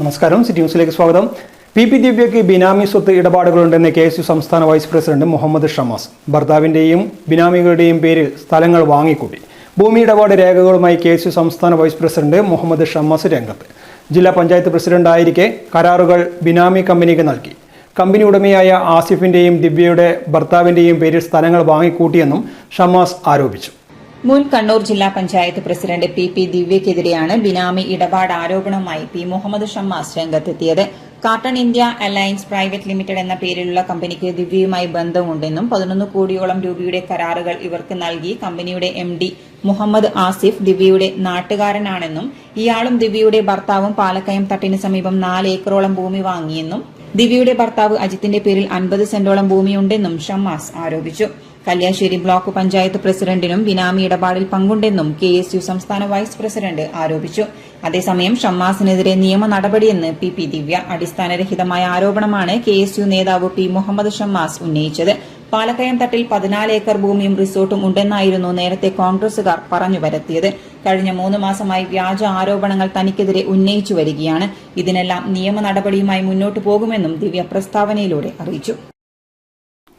നമസ്കാരം. സിറ്റി ന്യൂസിലേക്ക് സ്വാഗതം. പി പി ദിവ്യയ്ക്ക് ബിനാമി സ്വത്ത് ഇടപാടുകളുണ്ടെന്ന് കെ എസ് യു സംസ്ഥാന വൈസ് പ്രസിഡന്റ് മുഹമ്മദ് ഷമാസ്. ഭർത്താവിന്റെയും ബിനാമികളുടെയും പേരിൽ സ്ഥലങ്ങൾ വാങ്ങിക്കൂട്ടി. ഭൂമി ഇടപാട് രേഖകളുമായി കെ എസ് യു സംസ്ഥാന വൈസ് പ്രസിഡന്റ് മുഹമ്മദ് ഷമാസ് രംഗത്ത്. ജില്ലാ പഞ്ചായത്ത് പ്രസിഡന്റായിരിക്കെ കരാറുകൾ ബിനാമി കമ്പനിക്ക് നൽകി. കമ്പനി ഉടമയായ ആസിഫിന്റെയും ദിവ്യയുടെ ഭർത്താവിന്റെയും പേരിൽ സ്ഥലങ്ങൾ വാങ്ങിക്കൂട്ടിയെന്നും ഷമാസ് ആരോപിച്ചു. മുൻ കണ്ണൂർ ജില്ലാ പഞ്ചായത്ത് പ്രസിഡന്റ് പി പി ദിവ്യക്കെതിരെയാണ് ബിനാമി ഇടപാട് ആരോപണവുമായി പി മുഹമ്മദ് ഷമ്മാസ് രംഗത്തെത്തിയത്. Carton India alliance private limited എന്ന പേരിലുള്ള കമ്പനിക്ക് ദിവ്യയുമായി ബന്ധമുണ്ടെന്നും പതിനൊന്ന് കോടിയോളം രൂപയുടെ കരാറുകൾ ഇവർക്ക് നൽകി കമ്പനിയുടെ എം ഡി മുഹമ്മദ് ആസിഫ് ദിവ്യയുടെ നാട്ടുകാരനാണെന്നും ഇയാളും ദിവ്യയുടെ ഭർത്താവും പാലക്കയം തട്ടിന് സമീപം നാല് ഏക്കറോളം ഭൂമി വാങ്ങിയെന്നും ദിവ്യയുടെ ഭർത്താവ് അജിത്തിന്റെ പേരിൽ അൻപത് സെന്റോളം ഭൂമിയുണ്ടെന്നും ഷമ്മാസ് ആരോപിച്ചു. കല്യാശ്ശേരി ബ്ലോക്ക് പഞ്ചായത്ത് പ്രസിഡന്റിനും ബിനാമി ഇടപാടിൽ പങ്കുണ്ടെന്നും കെ എസ് യു സംസ്ഥാന വൈസ് പ്രസിഡന്റ് ആരോപിച്ചു. അതേസമയം ഷമ്മാസിനെതിരെ നിയമ നടപടിയെന്ന് പി പി ദിവ്യ അടിസ്ഥാനരഹിതമായ ആരോപണമാണ് കെ എസ് യു നേതാവ് പി മുഹമ്മദ് ഷമ്മാസ് ഉന്നയിച്ചത്. പാലക്കയം തട്ടിൽ പതിനാല് ഏക്കർ ഭൂമിയും റിസോർട്ടും ഉണ്ടെന്നായിരുന്നു നേരത്തെ കോൺഗ്രസുകാർ പറഞ്ഞു വരുത്തിയത് കഴിഞ്ഞ മൂന്ന് മാസമായി വ്യാജ ആരോപണങ്ങൾ തനിക്കെതിരെ ഉന്നയിച്ചു വരികയാണ്. ഇതിനെല്ലാം നിയമ നടപടിയുമായി മുന്നോട്ടു പോകുമെന്നും ദിവ്യ പ്രസ്താവനയിലൂടെ അറിയിച്ചു.